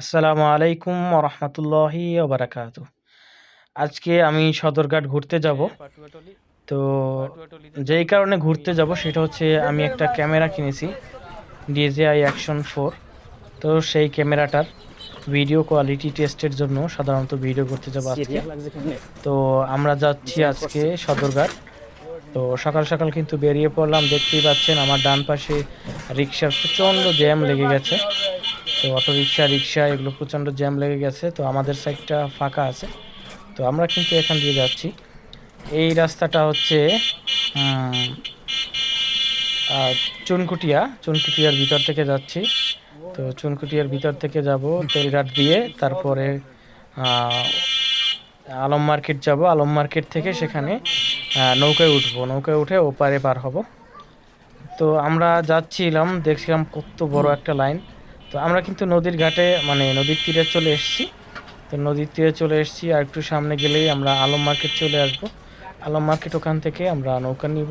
আসসালামু আলাইকুম রহমতুল্লাহি ওবরাকাত। আজকে আমি সদরঘাট ঘুরতে যাব। তো যেই কারণে ঘুরতে যাব সেটা হচ্ছে আমি একটা ক্যামেরা কিনেছি ডিজেআই অ্যাকশন ফোর তো সেই ক্যামেরাটার ভিডিও কোয়ালিটি টেস্টের জন্য সাধারণত ভিডিও করতে যাব আজকে। তো আমরা যাচ্ছি আজকে সদরঘাট। তো সকাল সকাল কিন্তু বেরিয়ে পড়লাম দেখতেই পাচ্ছেন আমার ডান পাশে রিক্সার প্রচণ্ড জ্যাম লেগে গেছে। তো অটো রিক্সা রিক্সা, এগুলো প্রচণ্ড জ্যাম লেগে গেছে। তো আমাদের সাইডটা ফাঁকা আছে। তো আমরা কিন্তু এখান দিয়ে যাচ্ছি। এই রাস্তাটা হচ্ছে চুনকুটিয়া। চুনকুটিয়ার ভিতর থেকে যাচ্ছি। তো চুনকুটিয়ার ভিতর থেকে যাব তেলঘাট দিয়ে। তারপরে আলম মার্কেট যাব। আলম মার্কেট থেকে সেখানে নৌকায় উঠব। নৌকায় উঠে ওপারে পার হব। তো আমরা যাচ্ছিলাম, দেখছিলাম কত বড় একটা লাইন। তো আমরা কিন্তু নদীর ঘাটে মানে নদীর তীরে চলে এসেছি। তো নদীর তীরে চলে এসেছি আর একটু সামনে গেলেই আমরা আলম মার্কেট চলে আসব। আলম মার্কেট ওখান থেকে আমরা নৌকা নিব।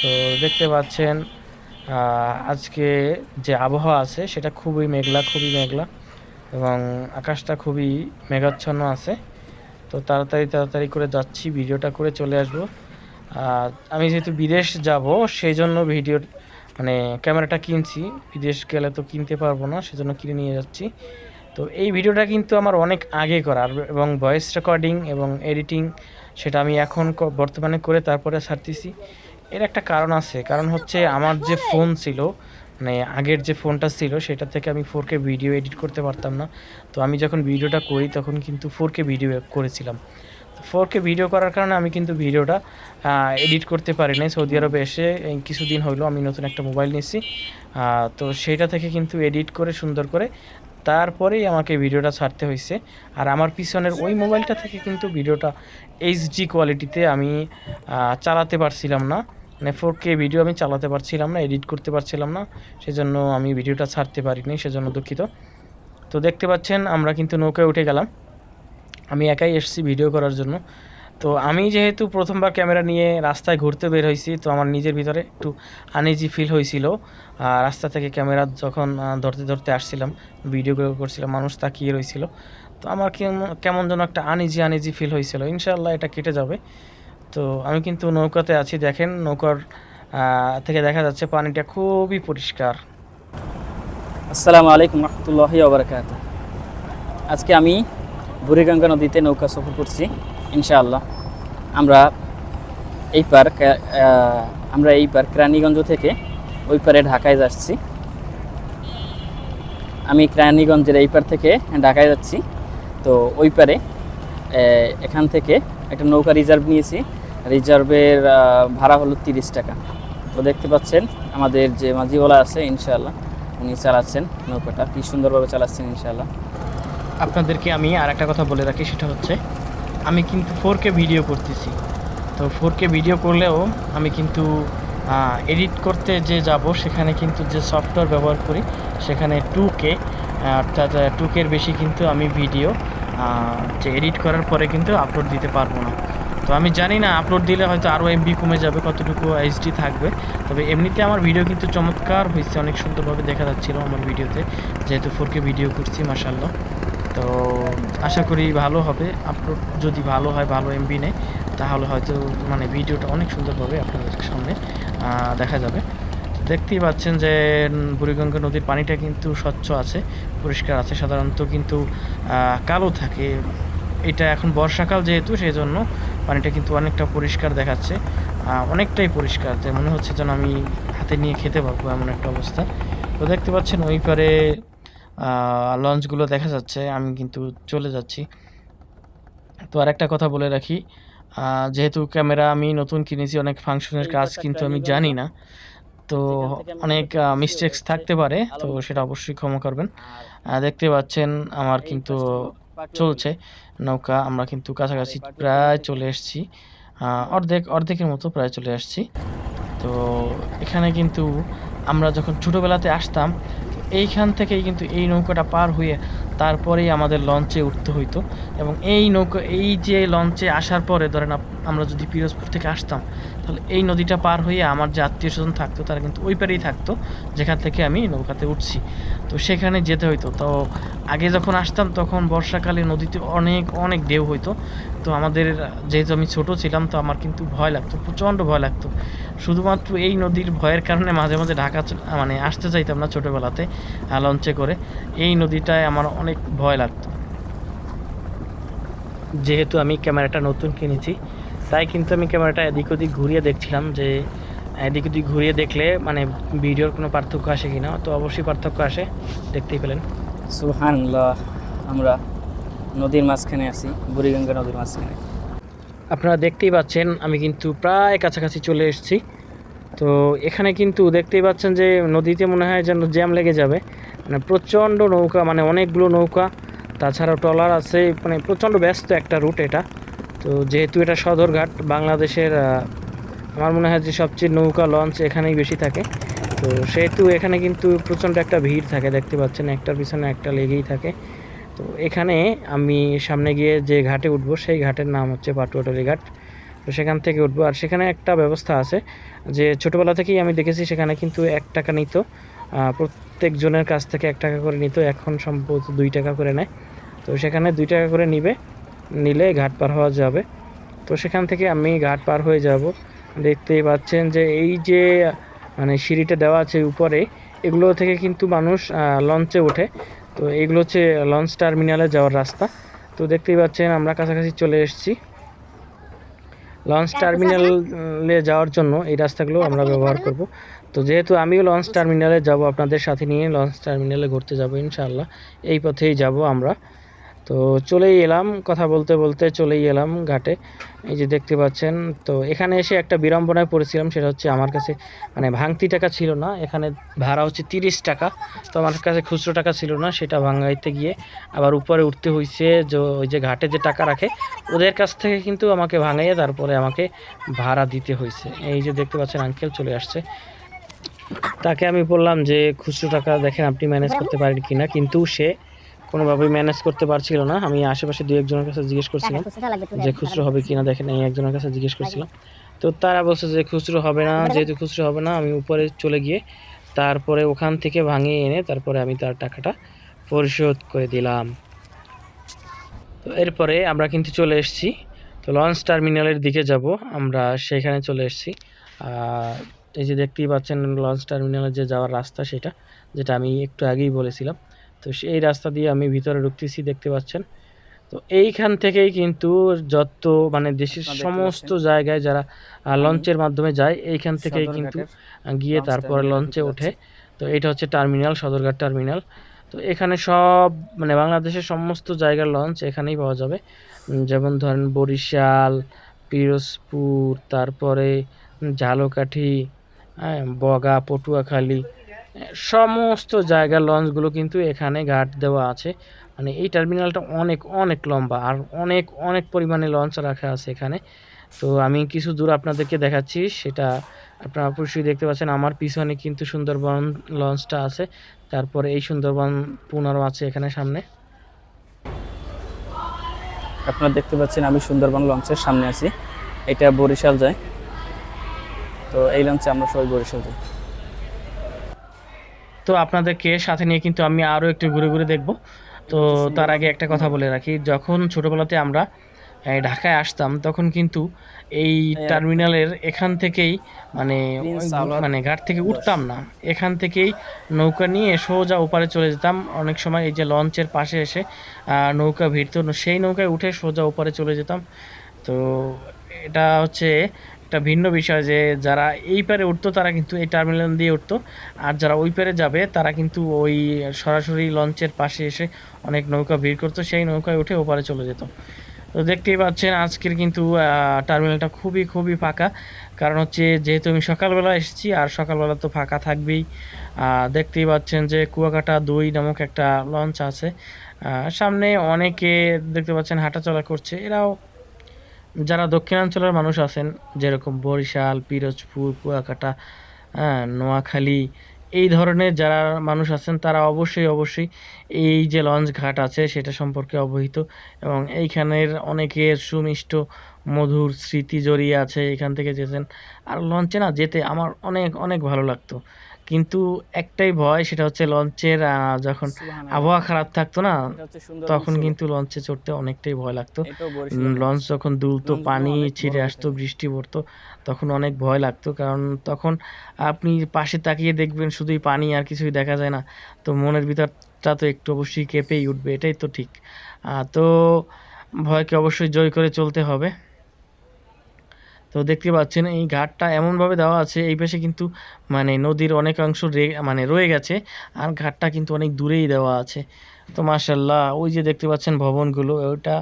তো দেখতে পাচ্ছেন আজকে যে আবহাওয়া আছে সেটা খুবই মেঘলা খুবই মেঘলা এবং আকাশটা খুবই মেঘাচ্ছন্ন আছে। তো তাড়াতাড়ি তাড়াতাড়ি করে যাচ্ছি, ভিডিওটা করে চলে আসব। আমি যেহেতু বিদেশ যাব, সেই জন্য ভিডিওর মানে ক্যামেরাটা কিনছি, বিদেশ গেলে তো কিনতে পারব না, সেজন্য কিনে নিয়ে যাচ্ছি। তো এই ভিডিওটা কিন্তু আমার অনেক আগে করা এবং ভয়েস রেকর্ডিং এবং এডিটিং সেটা আমি এখন বর্তমানে করে তারপরে ছাড়তেছি। এর একটা কারণ আছে, কারণ হচ্ছে আমার যে ফোন ছিল মানে আগের যে ফোনটা ছিল, সেটা থেকে আমি ফোরকে ভিডিও এডিট করতে পারতাম না। তো আমি যখন ভিডিওটা করি, তখন কিন্তু ফোরকে ভিডিও করেছিলাম। ফোর কে ভিডিও করার কারণে আমি কিন্তু ভিডিওটা এডিট করতে পারি নাই। সৌদি আরবে এসে কিছুদিন হলো আমি নতুন একটা মোবাইল নিয়েছি। তো সেটা থেকে কিন্তু এডিট করে, সুন্দর করে তারপরেই আমাকে ভিডিওটা ছাড়তে হয়েছে আর আমার পিছনের ওই মোবাইলটা থেকে কিন্তু ভিডিওটা এইচডি কোয়ালিটিতে আমি চালাতে পারছিলাম না। মানে ফোর কে ভিডিও আমি চালাতে পারছিলাম না এডিট করতে পারছিলাম না। সেজন্য আমি ভিডিওটা ছাড়তে পারিনি, সেজন্য দুঃখিত। তো দেখতে পাচ্ছেন, আমরা কিন্তু নৌকায় উঠে গেলাম। আমি একাই এসেছি ভিডিও করার জন্য। তো আমি যেহেতু প্রথমবার ক্যামেরা নিয়ে রাস্তায় ঘুরতে বের হয়েছি, তো আমার নিজের ভিতরে একটু আনইজি ফিল হয়েছিল। রাস্তা থেকে ক্যামেরা যখন ধরতে ধরতে আসছিলাম ভিডিও করছিলাম, মানুষ তাকিয়ে রয়েছিল তো আমার কেমন যেন একটা আনইজি আনইজি ফিল হয়েছিল। ইনশাল্লাহ এটা কেটে যাবে। তো আমি কিন্তু নৌকাতে আছি, দেখেন নৌকার থেকে দেখা যাচ্ছে পানিটা খুবই পরিষ্কার। আসসালামু আলাইকুম রহমতুল্লাহি আজকে আমি বুড়িগঙ্গা নদীতে নৌকা সফর করছি, ইনশাআল্লাহ। আমরা এই পার আমরা এই পার কেরানীগঞ্জ থেকে ওই পারে ঢাকায় যাচ্ছি। আমি কেরানীগঞ্জের এই পার থেকে ঢাকায় যাচ্ছি। তো ওই পারে এখান থেকে একটা নৌকা রিজার্ভ নিয়েছি। রিজার্ভের ভাড়া হলো তিরিশ টাকা। তো দেখতে পাচ্ছেন, আমাদের যে মাঝিওয়ালা আছে, ইনশাআল্লাহ, উনি চালাচ্ছেন নৌকাটা। কি সুন্দরভাবে চালাচ্ছেন, ইনশাআল্লাহ। আপনাদেরকে আমি আর একটা কথা বলে রাখি, সেটা হচ্ছে আমি কিন্তু ফোর কে ভিডিও করতেছি। তো ফোর কে ভিডিও করলেও আমি কিন্তু এডিট করতে যে যাব, সেখানে কিন্তু যে সফটওয়্যার ব্যবহার করি, সেখানে টু কে অর্থাৎ টু কের বেশি কিন্তু আমি ভিডিও যে এডিট করার পরে কিন্তু আপলোড দিতে পারব না। তো আমি জানি না আপলোড দিলে হয়তো আরও এমবি কমে যাবে, কতটুকু এইচডি থাকবে, তবে এমনিতে আমার ভিডিও কিন্তু চমৎকার হয়েছে অনেক সুন্দরভাবে দেখা যাচ্ছিল আমার ভিডিওতে যেহেতু ফোর ভিডিও করছি মাসাল্লাহ তো আশা করি ভালো হবে। আপলোড যদি ভালো হয়, ভালো এমবি নেয়, তাহলে হয়তো মানে ভিডিওটা অনেক সুন্দরভাবে আপনাদের সামনে। দেখা যাবে। দেখতেই পাচ্ছেন যে বুড়িগঙ্গা নদীর পানিটা কিন্তু স্বচ্ছ আছে, পরিষ্কার আছে। সাধারণত কিন্তু কালো থাকে। এটা এখন বর্ষাকাল যেহেতু সেই জন্য পানিটা কিন্তু অনেকটা পরিষ্কার দেখাচ্ছে। অনেকটাই পরিষ্কার। যে মনে হচ্ছে যেন আমি হাতে নিয়ে খেতে পারব এমন একটা অবস্থা। তো দেখতে পাচ্ছেন ওই পারে লঞ্চগুলো দেখা যাচ্ছে আমি কিন্তু চলে যাচ্ছি। তো আর একটা কথা বলে রাখি যেহেতু ক্যামেরা আমি নতুন কিনেছি অনেক ফাংশনের কাজ কিন্তু আমি জানি না। তো অনেক মিস্টেক্স থাকতে পারে তো সেটা অবশ্যই ক্ষমা করবেন। দেখতে পাচ্ছেন আমার কিন্তু চলছে। নৌকা আমরা কিন্তু কাছাকাছি প্রায় চলে এসেছি। অর্ধেক অর্ধেকের মতো প্রায় চলে আসছি। তো এখানে কিন্তু আমরা যখন ছোটোবেলাতে আসতাম এইখান থেকেই কিন্তু এই নৌকাটা পার হয়ে তারপরেই আমাদের লঞ্চে উঠতে হইতো। এবং এই নৌকা, এই যে লঞ্চে আসার পরে ধরেন আমরা যদি পিরোজপুর থেকে আসতাম, তাহলে এই নদীটা পার হয়ে আমার যে আত্মীয় স্বজন থাকতো, তারা কিন্তু ওই পারেই থাকতো, যেখান থেকে আমি নৌকাতে উঠছি। তো সেখানে যেতে হইতো। তো আগে যখন আসতাম, তখন বর্ষাকালে নদীতে অনেক অনেক ঢেউ হইতো। তো আমাদের, যেহেতু আমি ছোট ছিলাম, তো আমার কিন্তু ভয় লাগতো, প্রচণ্ড ভয় লাগতো। শুধুমাত্র এই নদীর ভয়ের কারণে মাঝে মাঝে ঢাকা মানে আসতে চাইতাম না ছোটোবেলাতে লঞ্চে করে। এই নদীটায় আমার অনেক ভয় লাগতো। যেহেতু আমি ক্যামেরাটা নতুন কিনেছি তাই কিন্তু আমি ক্যামেরাটা এদিক ওদিক ঘুরিয়ে দেখছিলাম যে এদিক ওদিক ঘুরিয়ে দেখলে মানে ভিডিওর কোনো পার্থক্য আসে কিনা। তো অবশ্যই পার্থক্য আসে দেখতেই পেলেন। সুহানল্লাহ আমরা নদীর মাঝখানে আছি বুড়িগঙ্গা নদীর মাঝখানে। আপনারা দেখতেই পাচ্ছেন আমি কিন্তু প্রায় কাছাকাছি চলে এসেছি। তো এখানে কিন্তু দেখতেই পাচ্ছেন যে নদীতে মনে হয় যেন জ্যাম লেগে যাবে। মানে প্রচণ্ড নৌকা মানে অনেকগুলো নৌকা তাছাড়া ট্রলার আছে মানে প্রচণ্ড ব্যস্ত একটা রুট এটা। তো যেহেতু এটা সদরঘাট, বাংলাদেশের আমার মনে হয় যে সবচেয়ে নৌকা লঞ্চ এখানেই বেশি থাকে। তো সেহেতু এখানে কিন্তু প্রচণ্ড একটা ভিড় থাকে, দেখতে পাচ্ছেন একটার পিছনে একটা লেগেই থাকে। তো এখানে আমি সামনে গিয়ে যে ঘাটে উঠবো, সেই ঘাটের নাম হচ্ছে পাটুয়াটলি ঘাট। তো সেখান থেকে উঠবো। আর সেখানে একটা ব্যবস্থা আছে যে ছোটোবেলা থেকেই আমি দেখেছি সেখানে কিন্তু এক টাকা নিত। প্রত্যেকজনের কাছ থেকে এক টাকা করে নিত, এখন সম্ভবত দুই টাকা করে নেয়। তো সেখানে দুই টাকা করে নিবে, নিলে ঘাট পার হওয়া যাবে। তো সেখান থেকে আমি ঘাট পার হয়ে যাব। দেখতেই পাচ্ছেন যে এই যে মানে সিঁড়িটা দেওয়া আছে উপরে, এগুলো থেকে কিন্তু মানুষ লঞ্চে ওঠে। তো এগুলো হচ্ছে লঞ্চ টার্মিনালে যাওয়ার রাস্তা। তো দেখতেই পাচ্ছেন আমরা কাছাকাছি চলে এসেছি। লঞ্চ টার্মিনালে যাওয়ার জন্য এই রাস্তাগুলো আমরা ব্যবহার করব? তো যেহেতু আমিও লঞ্চ টার্মিনালে যাব আপনাদের সাথে নিয়ে লঞ্চ টার্মিনালে ঘুরতে যাব ইনশাআল্লাহ এই পথেই যাব আমরা। তো চলেই এলাম, কথা বলতে বলতে চলেই এলাম ঘাটে। এই যে দেখতে পাচ্ছেন, তো এখানে এসে একটা বিড়ম্বনায় পড়েছিলাম, সেটা হচ্ছে আমার কাছে মানে ভাঙতি টাকা ছিল না, এখানে ভাড়া হচ্ছে তিরিশ টাকা। তো আমার কাছে খুচরো টাকা ছিল না, সেটা ভাঙাইতে গিয়ে আবার উপরে উঠতে হয়েছে যে ওই যে ঘাটে যে টাকা রাখে, ওদের কাছ থেকে কিন্তু আমাকে ভাঙাইয়ে তারপরে আমাকে ভাড়া দিতে হয়েছে এই যে দেখতে পাচ্ছেন আঙ্কেল চলে আসছে। তাকে আমি বললাম যে, খুচরো টাকা দেখেন আপনি ম্যানেজ করতে পারেন কিনা, কিন্তু সে কোনোভাবেই ম্যানেজ করতে পারছিল না। আমি আশেপাশে দু একজনের কাছে জিজ্ঞেস করছিলাম যে খুচরো হবে কিনা দেখেন এই একজনের কাছে জিজ্ঞেস করছিলাম। তো তারা বলছে যে খুচরো হবে না যেহেতু খুচরো হবে না আমি উপরে চলে গিয়ে তারপরে ওখান থেকে ভাঙিয়ে এনে তারপরে আমি তার টাকাটা পরিশোধ করে দিলাম। তো এরপরে আমরা কিন্তু চলে এসেছি। তো লঞ্চ টার্মিনালের দিকে যাব। আমরা সেখানে চলে এসেছি। এই যে দেখতেই পাচ্ছেন লঞ্চ টার্মিনালের যে যাওয়ার রাস্তা সেটা যেটা আমি একটু আগেই বলেছিলাম। তো সেই রাস্তা দিয়ে আমি ভিতরে ঢুকতেছি দেখতে পাচ্ছেন। তো এইখান থেকেই কিন্তু যত মানে দেশের সমস্ত জায়গায় যারা লঞ্চের মাধ্যমে যায় এইখান থেকেই কিন্তু গিয়ে তারপরে লঞ্চে ওঠে। তো এটা হচ্ছে টার্মিনাল সদরঘাট টার্মিনাল তো এখানে সব মানে বাংলাদেশের সমস্ত জায়গার লঞ্চ এখানেই পাওয়া যাবে। যেমন ধরেন বরিশাল পিরোজপুর তারপরে ঝালকাঠি হ্যাঁ বগা পটুয়াখালী সমস্ত জায়গার লঞ্চগুলো কিন্তু এখানে ঘাট দেওয়া আছে। মানে এই টার্মিনালটা অনেক অনেক লম্বা আর অনেক অনেক পরিমাণে লঞ্চ রাখা আছে এখানে। তো আমি কিছু দূর আপনাদেরকে দেখাচ্ছি, সেটা আপনারা অবশ্যই দেখতে পাচ্ছেন। আমার পিছনে কিন্তু সুন্দরবন লঞ্চটা আছে, তারপরে এই সুন্দরবন পুনরও আছে এখানে সামনে। আপনারা দেখতে পাচ্ছেন আমি সুন্দরবন লঞ্চের সামনে আছি। এটা বরিশাল যায়। তো এই লঞ্চে আমরা সবাই বরিশাল যাই। তো আপনাদেরকে সাথে নিয়ে কিন্তু আমি আরও একটু ঘুরে ঘুরে দেখব। তো তার আগে একটা কথা বলে রাখি যখন ছোটোবেলাতে আমরা ঢাকায় আসতাম তখন কিন্তু এই টার্মিনালের এখান থেকেই মানে মানে ঘাট থেকে উঠতাম না। এখান থেকেই নৌকা নিয়ে সোজা ওপারে চলে যেতাম। অনেক সময় এই যে লঞ্চের পাশে এসে নৌকা ভিড়তো। সেই নৌকায় উঠে সোজা ওপারে চলে যেতাম। তো এটা হচ্ছে একটা ভিন্ন বিষয় যে যারা এই পারে উঠতো, তারা কিন্তু এই টার্মিনাল দিয়ে উঠতো। আর যারা ওই পারে যাবে, তারা কিন্তু ওই সরাসরি লঞ্চের পাশে এসে অনেক নৌকা ভিড় করতো, সেই নৌকায় উঠে ওপারে চলে যেত। তো দেখতেই পাচ্ছেন, আজকের কিন্তু টার্মিনালটা খুবই খুবই ফাঁকা। কারণ হচ্ছে, যেহেতু আমি সকালবেলা এসেছি, আর সকালবেলা তো ফাঁকা থাকবেই। দেখতেই পাচ্ছেন যে কুয়াকাটা দুই নামক একটা লঞ্চ আছে। সামনে অনেকে দেখতে পাচ্ছেন হাঁটাচলা করছে। এরাও যারা দক্ষিণাঞ্চলের মানুষ আছেন, যেরকম বরিশাল, পিরোজপুর, কুয়াকাটা হ্যাঁ নোয়াখালী, এই ধরনের যারা মানুষ আছেন, তারা অবশ্যই অবশ্যই এই যে লঞ্চ ঘাট আছে, সেটা সম্পর্কে অবহিত এবং এইখানের অনেকের সুমিষ্ট মধুর স্মৃতি জড়িয়ে আছে এখান থেকে যেতেন। আর লঞ্চে না যেতে আমার অনেক অনেক ভালো লাগতো। কিন্তু একটাই ভয় সেটা হচ্ছে লঞ্চের যখন আবহাওয়া খারাপ থাকতো না তখন কিন্তু লঞ্চে চড়তে অনেকটাই ভয় লাগতো। লঞ্চ যখন দুলতো পানি ছিঁড়ে আসতো বৃষ্টি পড়তো তখন অনেক ভয় লাগতো। কারণ তখন আপনি পাশে তাকিয়ে দেখবেন শুধুই পানি আর কিছুই দেখা যায় না। তো মনের ভিতরটা তো একটু অবশ্যই কেঁপেই উঠবে এটাই তো ঠিক। তো ভয়কে অবশ্যই জয় করে চলতে হবে। তো দেখতে পাচ্ছেন, এই ঘাটটা এমনভাবে দেওয়া আছে, এই পাশে কিন্তু মানে নদীর অনেকাংশ মানে রয়ে গেছে, আর ঘাটটা কিন্তু অনেক দূরেই দেওয়া আছে। তো মার্শাল্লাহ ওই যে দেখতে পাচ্ছেন ভবনগুলো, ওইটা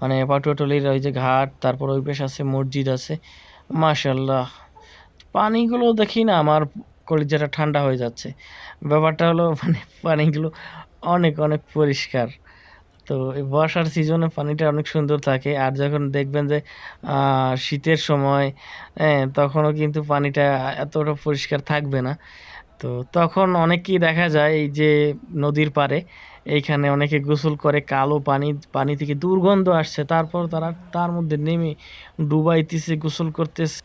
মানে পাটুয়াটলির ওই যে ঘাট, তারপর ওই পাশে আছে মসজিদ আছে মার্শাল্লাহ পানিগুলো দেখি না, আমার কলিজাটা ঠান্ডা হয়ে যাচ্ছে। ব্যাপারটা হলো মানে পানিগুলো অনেক অনেক পরিষ্কার। তো এই বর্ষার সিজনে পানিটা অনেক সুন্দর থাকে। আর যখন দেখবেন যে শীতের সময় তখনও কিন্তু পানিটা এতটা পরিষ্কার থাকবে না। তো তখন অনেকেই দেখা যায় এই যে নদীর পাড়ে, এইখানে অনেকে গোসল করে কালো পানি পানি থেকে দুর্গন্ধ আসছে। তারপর তারা তার মধ্যে নেমে ডুবাইতেছে, গোসল করতেছে।